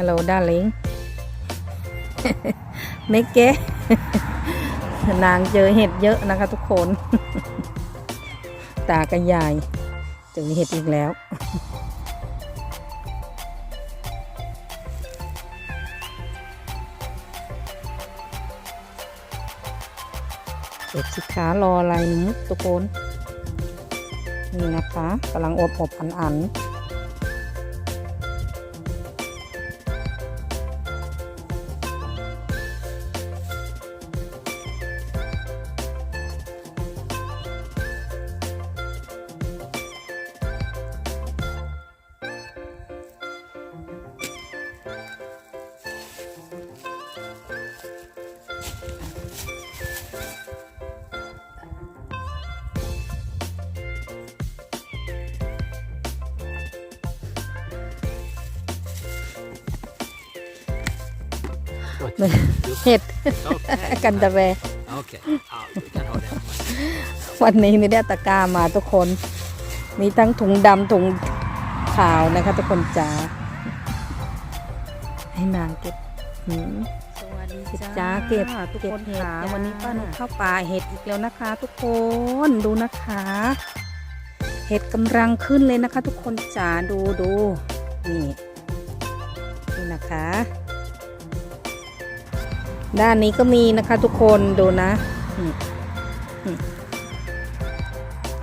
Hello darling เมกเกนางเจอเห็ดเยอะนะคะทุกคน ตากับยายเจอเห็ดอีกแล้ว เก็บสิขารออะไรนุทุกคน นี่นะคะกำลังอบอบอันอันๆ เห็ด Okay. กันตะแว okay. Oh, we can hold that one. วันนี้ไม่ได้ตะกร้ามาทุกคน มีทั้งถุงดำถุงขาวนะคะทุกคนจ้าให้นางเก็บหืมสวัสดีเก็บจ้าจ้าเก็บทุกเก็บคนเห็ดค่ะจ้าวันนี้ป้าหนูเข้าป่าเห็ดอีกแล้วนะคะ ทุกคนดูนะคะ เห็ดกำลังขึ้นเลยนะคะ ทุกคนจ๋าดูดูนี่นี่นะคะ ด้านนี้ก็มีนะคะทุกคนดูนะ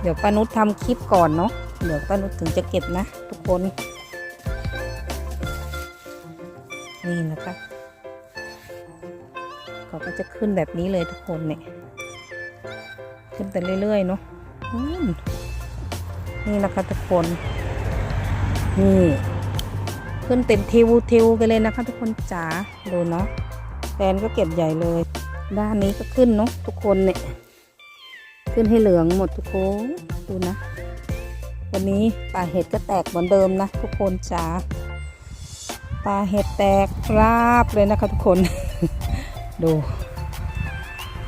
เดี๋ยวป้านุชทำคลิปก่อนเนาะเดี๋ยวป้านุชถึงจะเก็บนะ ทุกคน นี่นะคะเขาก็จะขึ้นแบบนี้เลยทุกคนเนี่ยขึ้นไปเรื่อยๆเนาะอืมนี่นะคะทุกคนนี่ขึ้นเต็มทิวทิวกันเลยนะคะ ทุกคนจ๋าดูเนาะ แฟนก็เก็บใหญ่เลย ด้านนี้ก็ขึ้นเนาะทุกคนเนี่ย ขึ้นให้เหลืองหมดทุกคนดูนะ วันนี้ป่าเห็ดก็แตกเหมือนเดิมนะทุกคนจ๋าป่าเห็ดแตกราบเลยนะคะทุกคน ดู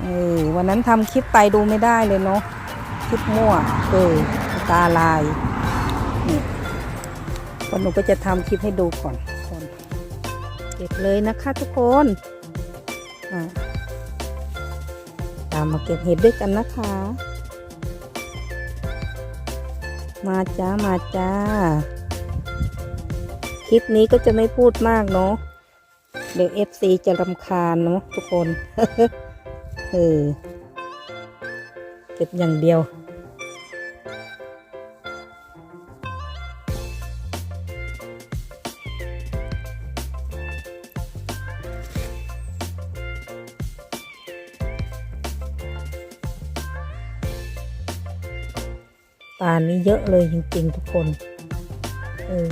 เออวันนั้นทำคลิปไปดูไม่ได้เลยเนาะคลิปมั่วเออตาลายนี่วันหนูก็จะทำคลิปให้ดูก่อนเก็บเลยนะคะทุกคน ตามมาเก็บเห็ดด้วยกันนะคะ มาจ้ามาจ้า คลิปนี้ก็จะไม่พูดมากเนาะ เดี๋ยวเอสซีจะรำคาญเนาะทุกคน เออ เก็บอย่างเดียว ตานี้เยอะเลยจริงๆทุกคน เออ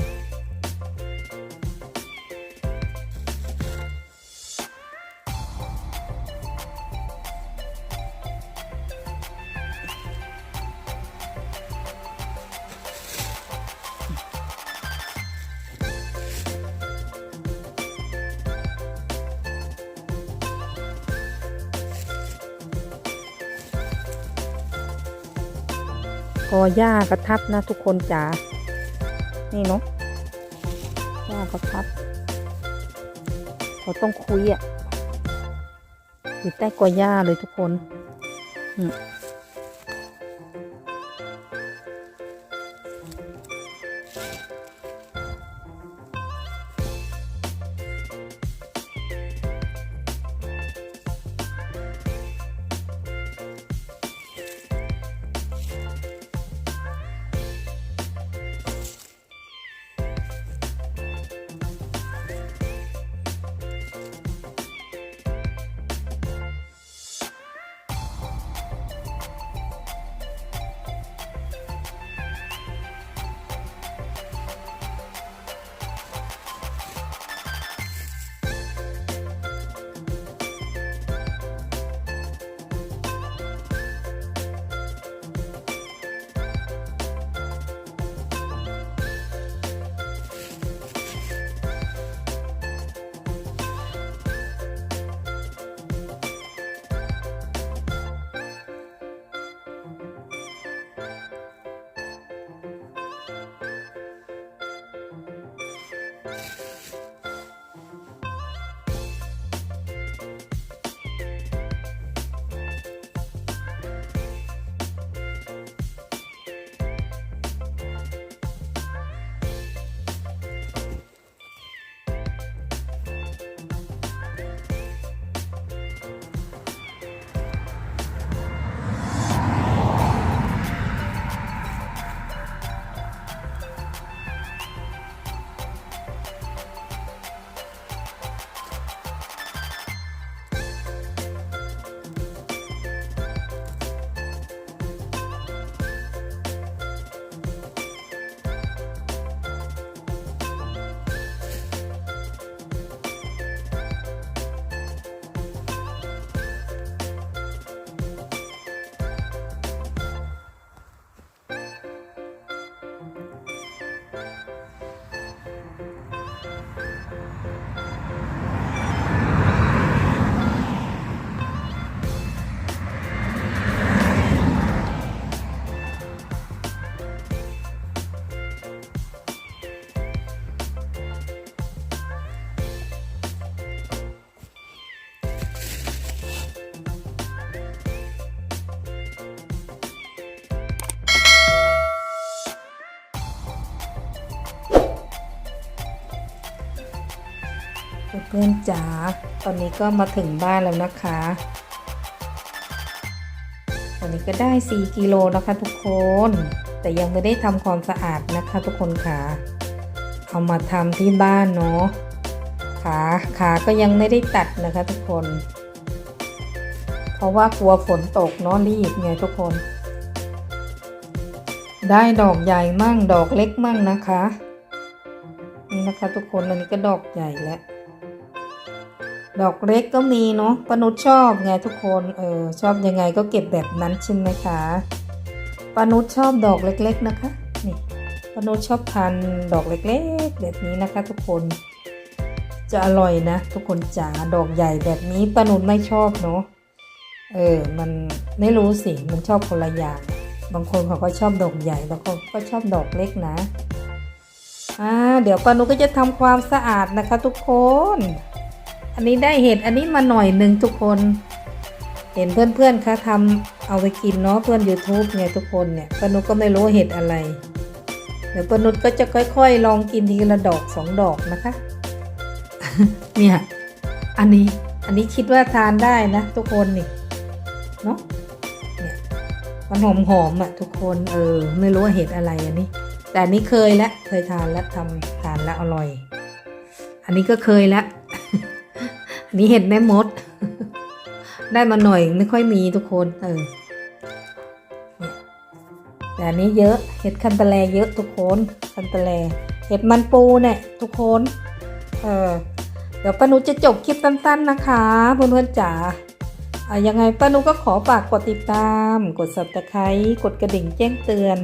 กอหญ้ากระทับนะทุกคนจ๋า นี่เนาะหญ้ากระทับ เราต้องคุยอะ่ะอยู่ใต้กอหญ้าเลยทุกคนอืม เพื่อนจ๋า ตอนนี้ก็มาถึงบ้านแล้วนะคะ ตอนนี้ก็ได้ 4 กิโลนะคะทุกคน แต่ยังไม่ได้ทำความสะอาดนะคะทุกคนค่ะ เอามาทำที่บ้านเนาะ ขาขาก็ยังไม่ได้ตัดนะคะทุกคน เพราะว่ากลัวฝนตกเนาะรีบไงทุกคน ได้ดอกใหญ่มั่งดอกเล็กมั่งนะคะนี่นะคะทุกคนอันนี้ก็ดอกใหญ่แล้ว ดอกเล็กก็มีเนาะปนุชชอบไงทุกคน เออชอบยังไงก็เก็บแบบนั้นใช่ไหมคะปนุชชอบดอกเล็กๆนะคะนี่ปนุชชอบทานดอกเล็กๆ แบบนี้นะคะทุกคน จะอร่อยนะ ทุกคนจ๋าดอกใหญ่แบบนี้ปนุชไม่ชอบเนาะเออ มันไม่รู้สิ มันชอบคนละอย่าง บางคนเขาก็ชอบดอกใหญ่ บางคนก็ชอบดอกเล็กนะ อ่า เดี๋ยวปานุก็จะทำความสะอาดนะคะทุกคน อันนี้ได้เห็ดอันนี้มาหน่อยหนึ่งทุกคน เห็นเพื่อนๆคะทำเอาไปกินเนาะเพื่อน YouTube เนี่ยทุกคนเนี่ยปานุก็ไม่รู้เห็ดอะไร เดี๋ยวปานุก็จะค่อย ๆ ลองกินทีละดอกสองดอกนะคะ เนี่ยอันนี้อันนี้คิดว่าทานได้นะ ทุกคนนี่เนาะเนี่ยมันหอมหอมๆอะ ทุกคนเออไม่รู้ว่าเห็ดอะไรอันนี้ แต่อันนี้เคยแล้วเคยทานแล้วทำทานแล้วอร่อย อันนี้ก็เคยแล้ว นนี้เห็ดแม่มด ได้มาหน่อยไม่ค่อยมีทุกคนเออแต่อันนี้เยอะเห็ดคันตะแลเยอะทุกคนคันตะแลเห็ดมันปูเนี่ยทุกคนเออเดี๋ยวป้านุจะจบคลิปสั้นๆนะคะเพื่อนๆจ๋าอะยังไงป้านุก็ขอฝากกดติดตาม กด subscribe กดกระดิ่งแจ้งเตือน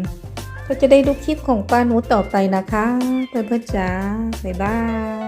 ก็จะได้ดูคลิปของป้านุต่อไปนะคะ เพื่อนๆจ๋าบ๊ายบาย